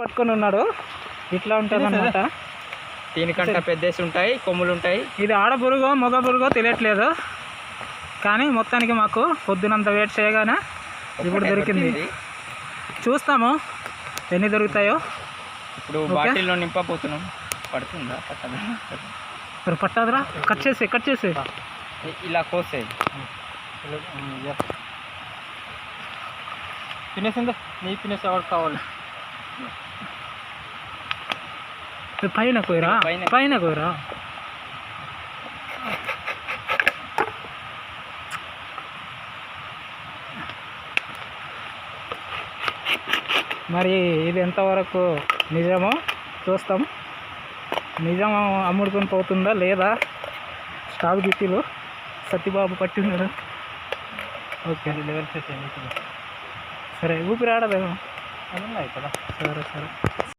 పట్టుకొని ఉన్నాడు. ఇట్లా ఉంటుంది అనమాట దీనికంటే పెద్దేసి ఉంటాయి కొమ్ములు ఉంటాయి ఇది ఆడ పురుగో మగ పురుగో తెలియట్లేదు. కానీ మొత్తానికి మాకు పొద్దునంత వెయిట్ చేయగానే ఇప్పుడు దొరికింది. చూస్తాము ఎన్ని దొరుకుతాయో. ఇప్పుడు. బాటిల్లో నింపబోతున్నాం. పడుతుందా? పట్టదా? పట్టాదురా. కట్ చేసి కట్ చేసి ఇలా కోసేది తినేసిందా? నీ తినేసి ఎవరు కావాలి. పైన కోయరా పైన. కోయరా మరి ఇది ఎంతవరకు నిజమో చూస్తాం. నిజం అమ్ముడుకొని పోతుందా లేదా? స్టాక్ గిట్టిలు సత్యబాబు పట్టినాడు ఓకే. లెవెల్ చేసేది సరే ఊపిరి ఆడదేమో సరే సరే.